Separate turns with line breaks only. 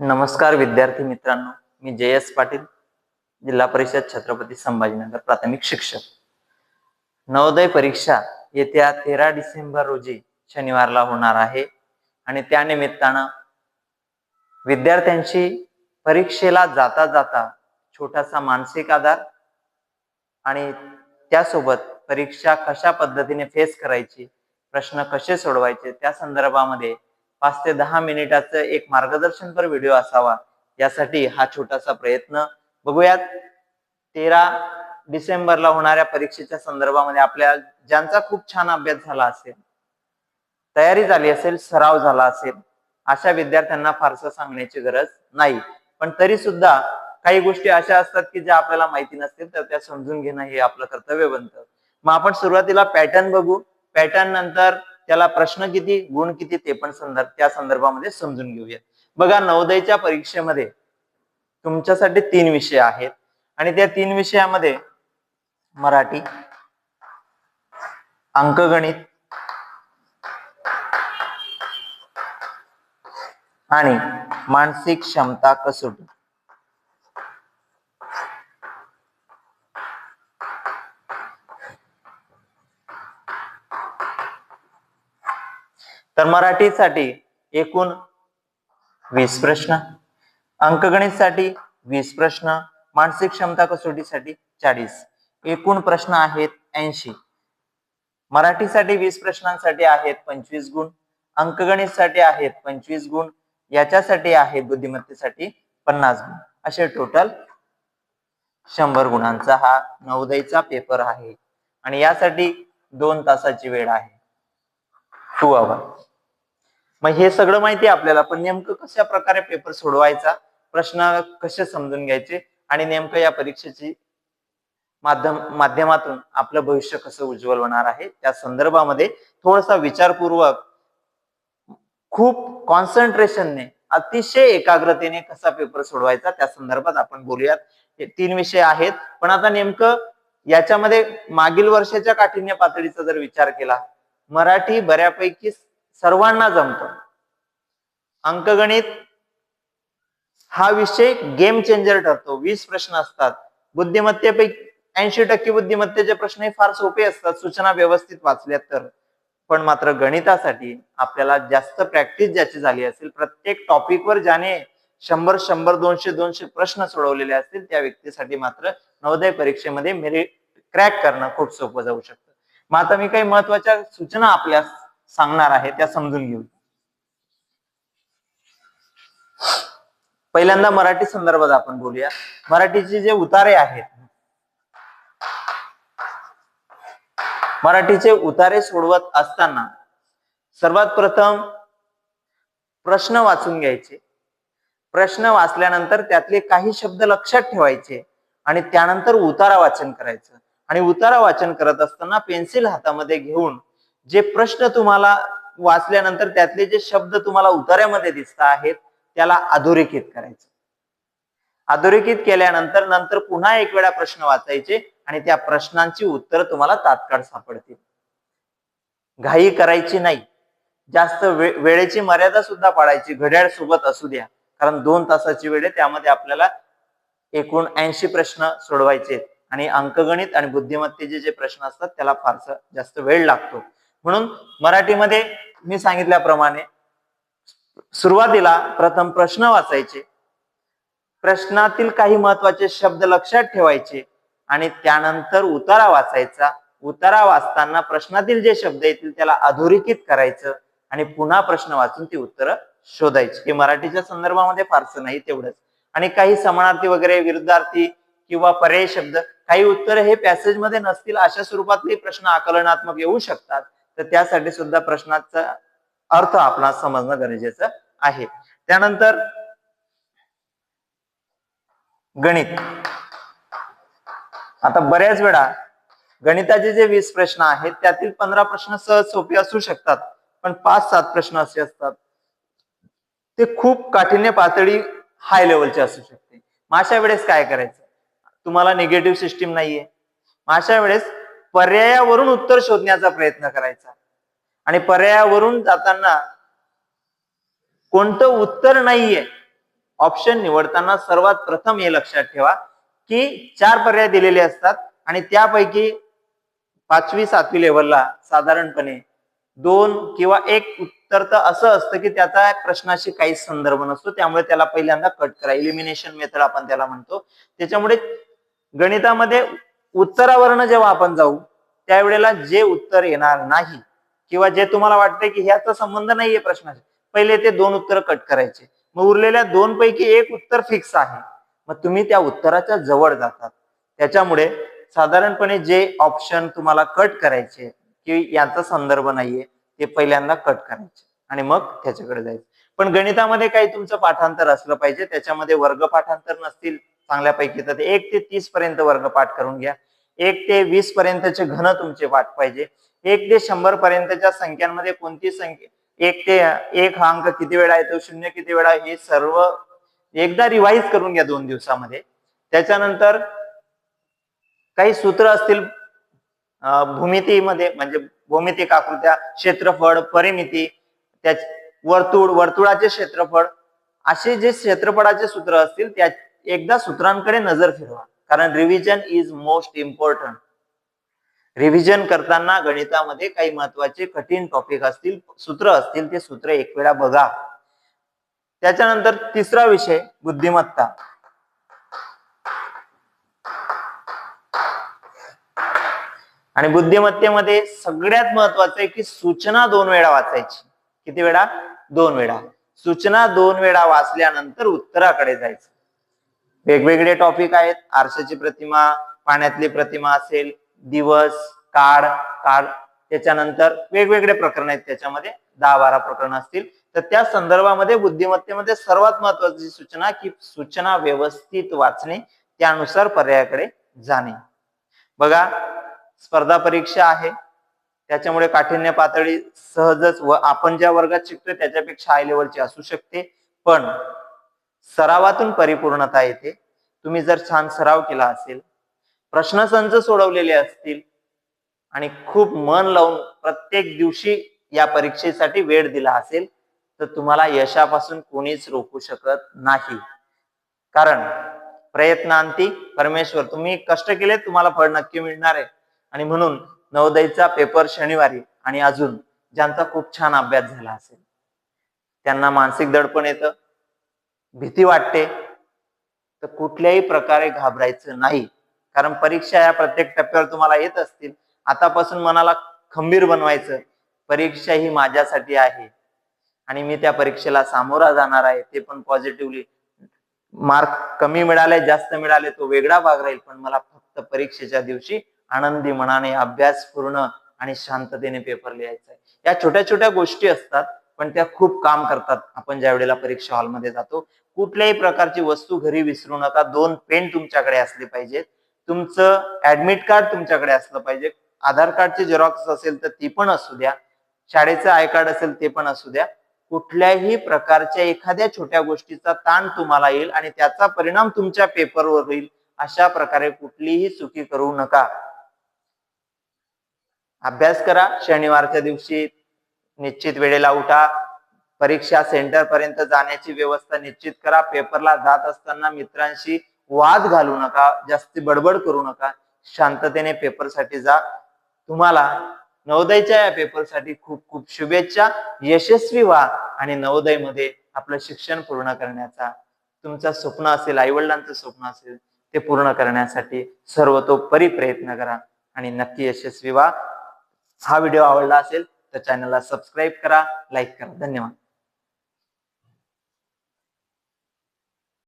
नमस्कार विद्यार्थी मित्रांनो मी जय एस पाटील जिल्हा परिषद छत्रपती संभाजीनगर प्राथमिक शिक्षक. नवोदय परीक्षा येत्या तेरा डिसेंबर रोजी शनिवारला होणार आहे आणि त्या निमित्तानं परीक्षेला जाता जाता छोटासा मानसिक आधार आणि त्यासोबत परीक्षा कशा पद्धतीने फेस करायची प्रश्न कसे सोडवायचे त्या संदर्भामध्ये पाच ते दहा मिनिटाचं एक मार्गदर्शनपर व्हिडिओ असावा. यासाठी हा छोटासा प्रयत्न. बघूयात तेरा डिसेंबरला होणाऱ्या परीक्षेच्या संदर्भामध्ये आपल्या ज्यांचा खूप छान अभ्यास झाला असेल तयारी झाली असेल सराव झाला असेल अशा विद्यार्थ्यांना फारसं सांगण्याची गरज नाही. पण तरी सुद्धा काही गोष्टी अशा असतात की ज्या आपल्याला माहिती नसतील तर त्या समजून घेणं हे आपलं कर्तव्य बनतं. मग आपण सुरुवातीला पॅटर्न बघू. पॅटर्न नंतर त्याला प्रश्न किती गुण किती ते पण संदर्भ त्या संदर्भामध्ये समजून घेऊयात. बघा नवोदयच्या परीक्षेमध्ये तुमच्यासाठी तीन विषय आहेत. आणि त्या तीन विषयामध्ये मराठी अंकगणित आणि मानसिक क्षमता कसोटी. तर मराठीसाठी एकूण वीस प्रश्न अंकगणितसाठी वीस प्रश्न मानसिक क्षमता कसोटीसाठी चाळीस. एकूण प्रश्न आहेत ऐंशी. मराठीसाठी वीस प्रश्नांसाठी आहेत पंचवीस गुण अंकगणितसाठी आहेत पंचवीस गुण याच्यासाठी आहेत बुद्धिमत्तेसाठी पन्नास गुण. असे टोटल शंभर गुणांचा हा नवोदयचा पेपर आहे. आणि यासाठी दोन तासाची वेळ आहे. टू आवर मग हे सगळं माहिती आहे आपल्याला पण नेमकं कशा प्रकारे पेपर सोडवायचा? प्रश्न कसे समजून घ्यायचे? आणि नेमकं या परीक्षेची माध्यम माध्यमातून आपलं भविष्य कसं उज्ज्वल होणार आहे? त्या संदर्भामध्ये थोडासा विचारपूर्वक खूप कॉन्सन्ट्रेशनने अतिशय एकाग्रतेने कसा पेपर सोडवायचा त्या संदर्भात आपण बोलूयात. हे तीन विषय आहेत. पण आता नेमकं याच्यामध्ये मागील वर्षाच्या काठिण्य पातळीचा जर विचार केला मराठी बऱ्यापैकी सर्वांना जमतं. अंकगणित हा विषय गेम चेंजर ठरतो. वीस प्रश्न असतात. बुद्धिमत्तेपैकी ऐंशी टक्के बुद्धिमत्तेचे प्रश्न हे फार सोपे असतात. सूचना व्यवस्थित वाचल्या तर. पण मात्र गणितासाठी आपल्याला जास्त प्रॅक्टिस ज्याची झाली असेल प्रत्येक टॉपिकवर ज्याने शंभर शंभर दोनशे दोनशे प्रश्न सोडवलेले असतील त्या व्यक्तीसाठी मात्र नवोदय परीक्षेमध्ये मेरिट क्रॅक करणं खूप सोपं जाऊ शकतं. मग आता मी काही महत्त्वाच्या सूचना आपल्या सांगणार आहे त्या समजून घेऊ. पहिल्यांदा मराठी संदर्भात आपण बोलूया. मराठीचे जे उतारे आहेत मराठीचे उतारे सोडवत असताना सर्वात प्रथम प्रश्न वाचून घ्यायचे. प्रश्न वाचल्यानंतर त्यातले काही शब्द लक्षात ठेवायचे आणि त्यानंतर उतारा वाचन करायचं. आणि उतारा वाचन करत असताना पेन्सिल हातामध्ये घेऊन जे प्रश्न तुम्हाला वाचल्यानंतर त्यातले जे शब्द तुम्हाला उतार्यामध्ये दिसत आहेत त्याला अधोरेखित करायचं. अधोरेखित केल्यानंतर नंतर पुन्हा एक वेळा प्रश्न वाचायचे आणि त्या प्रश्नांची उत्तर तुम्हाला तात्काळ सापडतील. घाई करायची नाही. जास्त वे वेळेची मर्यादा सुद्धा पाडायची घड्याळ सोबत असू द्या. कारण दोन तासाची वेळ आहे त्यामध्ये आपल्याला एकूण ऐंशी प्रश्न सोडवायचे आणि अंकगणित आणि बुद्धिमत्तेचे जे प्रश्न असतात त्याला फारसा जास्त वेळ लागतो. म्हणून मराठीमध्ये मी सांगितल्याप्रमाणे सुरुवातीला प्रथम प्रश्न वाचायचे. प्रश्नातील काही महत्त्वाचे शब्द लक्षात ठेवायचे आणि त्यानंतर उतारा वाचायचा. उतारा वाचताना प्रश्नातील जे शब्द येतील त्याला अधोरेखित करायचं आणि पुन्हा प्रश्न वाचून ती उत्तरं शोधायची. हे मराठीच्या संदर्भामध्ये फारसं नाही तेवढंच. आणि काही समानार्थी वगैरे विरुद्धार्थी किंवा पर्यायी शब्द काही उत्तरं हे पॅसेजमध्ये नसतील अशा स्वरूपातले प्रश्न आकलनात्मक येऊ शकतात. तर त्यासाठी सुद्धा प्रश्नाचा अर्थ आपला समजणं गरजेचं आहे. त्यानंतर गणित. आता बऱ्याच वेळा गणिताचे जे वीस प्रश्न आहेत त्यातील पंधरा प्रश्न सहज सोपे असू शकतात पण पाच सात प्रश्न असे असतात. ते खूप काठिण्य पातळी हाय लेवलचे असू शकते. मग अशा वेळेस काय करायचं? तुम्हाला निगेटिव्ह सिस्टीम नाहीये. मग अशा वेळेस पर्यायावरून उत्तर शोधण्याचा प्रयत्न करायचा. आणि पर्यायावरून जाताना कोणतं उत्तर नाहीये ऑप्शन निवडताना सर्वात प्रथम हे लक्षात ठेवा की चार पर्याय दिलेले असतात आणि त्यापैकी पाचवी सातवी लेवलला साधारणपणे दोन किंवा एक उत्तर तर असं असतं की त्याचा प्रश्नाशी काहीच संदर्भ नसतो. त्यामुळे त्याला पहिल्यांदा कट करा. इलिमिनेशन मेथड आपण त्याला म्हणतो. त्याच्यामुळे गणितामध्ये उत्तरावरनं जेव्हा आपण जाऊ त्यावेळेला जे उत्तर येणार नाही किंवा जे तुम्हाला वाटतंय की ह्याचा संबंध नाहीये प्रश्नाशी पहिले ते दोन उत्तर कट करायचे. मग उरलेल्या दोन पैकी एक उत्तर फिक्स आहे. मग तुम्ही त्या उत्तराच्या जवळ जातात. त्याच्यामुळे साधारणपणे जे ऑप्शन तुम्हाला कट करायचे की याचा संदर्भ नाहीये ते पहिल्यांदा कट करायचे. आणि मग त्याच्याकडे जायचं. पण गणितामध्ये काही तुमचं पाठांतर असलं पाहिजे त्याच्यामध्ये वर्ग पाठांतर नसतील चांगल्यापैकी. तर एक ते तीस पर्यंत वर्ग पाठ करून घ्या. एक ते वीस पर्यंतचे घन तुमचे वाट पाहिजे. एक ते शंभर पर्यंतच्या संख्यांमध्ये कोणती संख्या एक ते एक हा अंक किती वेळा येतो? शून्य किती वेळा? हे सर्व एकदा रिवाईज करून घ्या दोन दिवसामध्ये. त्याच्यानंतर काही सूत्र असतील भूमितीमध्ये म्हणजे भूमितिक आकृत्या क्षेत्रफळ परिमिती त्या वर्तुळ वर्तुळाचे क्षेत्रफळ असे जे क्षेत्रफळाचे सूत्र असतील त्या एकदा सूत्रांकडे नजर फिरवा. कारण revision is most important revision करताना गणितामध्ये काही महत्त्वाचे कठीण टॉपिक असतील सूत्र असतील ते सूत्र एक वेळा बघा. त्याच्यानंतर तिसरा विषय बुद्धिमत्ता. आणि बुद्धिमत्तेमध्ये सगळ्यात महत्वाचं आहे की सूचना दोन वेळा वाचायची. किती वेळा? दोन वेळा. सूचना दोन वेळा वाचल्यानंतर उत्तराकडे जायचं. वेगवेगळे टॉपिक आहेत. आरशाची प्रतिमा पाण्यातली प्रतिमा असेल दिवस काळ काळ. त्याच्यानंतर वेगवेगळे प्रकरण आहेत. त्याच्यामध्ये दहा बारा प्रकरण असतील. तर त्या संदर्भामध्ये बुद्धिमत्तेमध्ये सर्वात महत्वाची सूचना की सूचना व्यवस्थित वाचणे त्यानुसार पर्यायाकडे जाणे. बघा स्पर्धा परीक्षा आहे. त्याच्यामुळे काठिण्य पातळी सहजच व आपण ज्या वर्गात शिकतोय त्याच्यापेक्षा हाय लेवलची असू शकते. पण सरावातून परिपूर्णता येते. तुम्ही जर छान सराव केला असेल प्रश्नसंच सोडवलेले असतील आणि खूप मन लावून प्रत्येक दिवशी या परीक्षेसाठी वेळ दिला असेल तर तुम्हाला यशापासून कोणीच रोखू शकत नाही. कारण प्रयत्नांती परमेश्वर तुम्ही कष्ट केले तुम्हाला फळ नक्की मिळणार आहे. आणि म्हणून नवोदयचा पेपर शनिवारी आणि अजून ज्यांचा खूप छान अभ्यास झाला असेल त्यांना मानसिक दडपण येतं. भीती वाटते तर कुठल्याही प्रकारे घाबरायचं नाही. कारण परीक्षा या प्रत्येक टप्प्यावर तुम्हाला येत असतील. आतापासून मनाला खंबीर बनवायचं परीक्षा ही माझ्यासाठी आहे. आणि मी त्या परीक्षेला सामोरा जाणार आहे ते पण पॉझिटिव्हली मार्क कमी मिळाले जास्त मिळाले तो वेगळा भाग राहील. पण मला फक्त परीक्षेच्या दिवशी आनंदी मनाने अभ्यास पूर्ण आणि शांततेने पेपर लिहायचा आहे. या छोट्या छोट्या गोष्टी असतात पण त्या खूप काम करतात. आपण ज्या वेळेला परीक्षा हॉलमध्ये जातो कुठल्याही प्रकारची वस्तू घरी विसरू नका. दोन पेन तुमच्याकडे असले पाहिजेत. तुमचं ऍडमिट कार्ड तुमच्याकडे असलं पाहिजे. आधार कार्डची झेरॉक्स असेल तर ती पण असू द्या. शाळेचं आय कार्ड असेल ते पण असू द्या. कुठल्याही प्रकारच्या एखाद्या छोट्या गोष्टीचा ताण तुम्हाला येईल आणि त्याचा परिणाम तुमच्या पेपरवर होईल. अशा प्रकारे कुठलीही चुकी करू नका. अभ्यास करा. शनिवारच्या दिवशी निश्चित वेळेला उठा. परीक्षा सेंटर पर्यंत जाण्याची व्यवस्था निश्चित करा. पेपरला जात असताना मित्रांशी वाद घालू नका. जास्ती बडबड करू नका. शांततेने पेपरसाठी जा. तुम्हाला नवोदयच्या या पेपरसाठी खूप खूप शुभेच्छा. यशस्वी व्हा आणि नवोदयमध्ये आपलं शिक्षण पूर्ण करण्याचा तुमचं स्वप्न असेल आईवडिलांचं स्वप्न असेल ते पूर्ण करण्यासाठी सर्वतोपरी प्रयत्न करा आणि नक्की यशस्वी व्हा. हा व्हिडिओ आवडला असेल तर चॅनलला सबस्क्राईब करा लाईक करा. धन्यवाद.